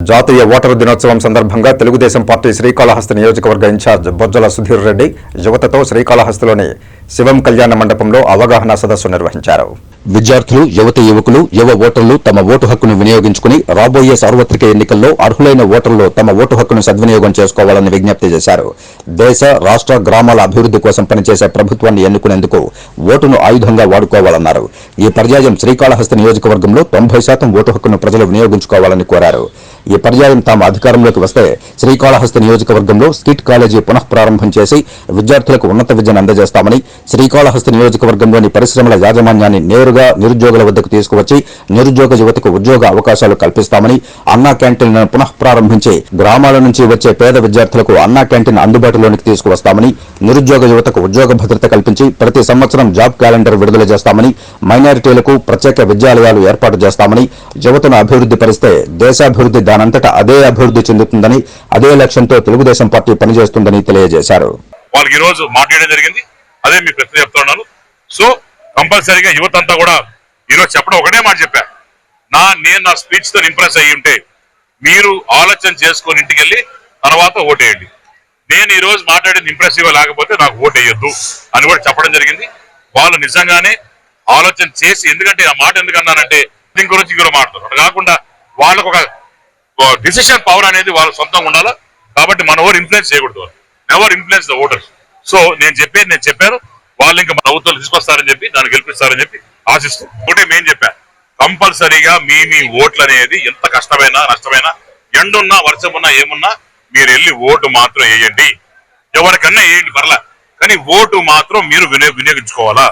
జాతీయ ఓటరు దినోత్సవం సందర్భంగా తెలుగుదేశం పార్టీ శ్రీకాళహస్తి నియోజకవర్గ ఇన్ఛార్జ్ బొజ్జల సుధీర్ రెడ్డి యువతతో శ్రీకాళహస్తిలోని శివం కళ్యాణ మండపంలో అవగాహన సదస్సు నిర్వహించారు. విద్యార్థులు యువత యువకులు యువ ఓటర్లు తమ ఓటు హక్కును వినియోగించుకుని రాబోయే సార్వత్రిక ఎన్నికల్లో అర్హులైన ఓటర్లు తమ ఓటు హక్కును సద్వినియోగం చేసుకోవాలని విజ్ఞప్తి చేశారు. దేశ రాష్ట్ర గ్రామాల అభివృద్ధి కోసం పనిచేసే ప్రభుత్వాన్ని ఎన్నుకునేందుకు ఓటును ఆయుధంగా వాడుకోవాలన్నారు. ఈ పర్యాయం శ్రీకాళహస్తి నియోజకవర్గంలో తొంభై శాతం ఓటు హక్కును ప్రజలు వినియోగించుకోవాలని కోరారు. ఈ పర్యాయం తాము అధికారంలోకి వస్తే శ్రీకాళహస్తి నియోజకవర్గంలో స్కిట్ కాలేజీ పునః ప్రారంభం చేసి విద్యార్థులకు ఉన్నత విద్యను అందజేస్తామని శ్రీకాళహస్తి నియోజకవర్గంలోని పరిశ్రమల యాజమాన్యాన్ని నేరుగా నిరుద్యోగుల వద్దకు తీసుకువచ్చి నిరుద్యోగ యువతకు ఉద్యోగ అవకాశాలు కల్పిస్తామని అన్నా క్యాంటీన్లను పునఃప్రారంభించి గ్రామాల నుంచి వచ్చే పేద విద్యార్థులకు అన్నా క్యాంటీన్ అందుబాటులోనికి తీసుకువస్తామని నిరుద్యోగ యువతకు ఉద్యోగ భద్రత కల్పించి ప్రతి సంవత్సరం జాబ్ క్యాలెండర్ విడుదల చేస్తామని మైనారిటీలకు ప్రత్యేక విద్యాలయాలు ఏర్పాటు చేస్తామని యువతను అభివృద్ధి పరిస్తే దేశాభివృద్ధి దానంతటా అదే అభివృద్ధి చెందుతుందని అదే లక్ష్యంతో తెలుగుదేశం పార్టీ పనిచేస్తుందని తెలియజేశారు. వాళ్ళకి ఈ రోజు మాట్లాడడం జరిగింది. అదే మీ ప్రశ్న చెప్తున్నాను సో కంపల్సరీగా యువత అంతా కూడా ఈరోజు చెప్పడం ఒకటే మాట చెప్పా. నా నేను నా స్పీచ్తో ఇంప్రెస్ అయ్యి ఉంటే మీరు ఆలోచన చేసుకొని ఇంటికి వెళ్ళి తర్వాత ఓటేయండి. నేను ఈ రోజు మాట్లాడింది ఇంప్రెసివ్ లేకపోతే నాకు ఓటు అని కూడా చెప్పడం జరిగింది. వాళ్ళు నిజంగానే ఆలోచన చేసి ఎందుకంటే ఆ మాట ఎందుకన్నానంటే దీని గురించి ఇంకో మాట్లాడు కాకుండా వాళ్ళకు ఒక డిసిషన్ పవర్ అనేది వాళ్ళ సొంతంగా ఉండాలి? కాబట్టి మన ఓవర్ ఇన్ఫ్లుయెన్స్ చేయకూడదు never influence the voters so నేను చెప్పేది నేను చెప్పాను. వాళ్ళు ఇంకా మన ప్రభుత్వాలు తీసుకొస్తారని చెప్పి దాన్ని గెలిపిస్తారని చెప్పి ఆశిస్తూ ఒకటే మేము చెప్పాను కంపల్సరీగా మీ మీ ఓట్లు అనేది ఎంత కష్టమైనా నష్టమైనా ఎండున్నా వర్షమున్నా ఏమున్నా మీరు వెళ్ళి ఓటు మాత్రం వేయండి. ఎవరికన్నా వేయండి పర్లా. కానీ ఓటు మాత్రం మీరు వినియోగించుకోవాలా?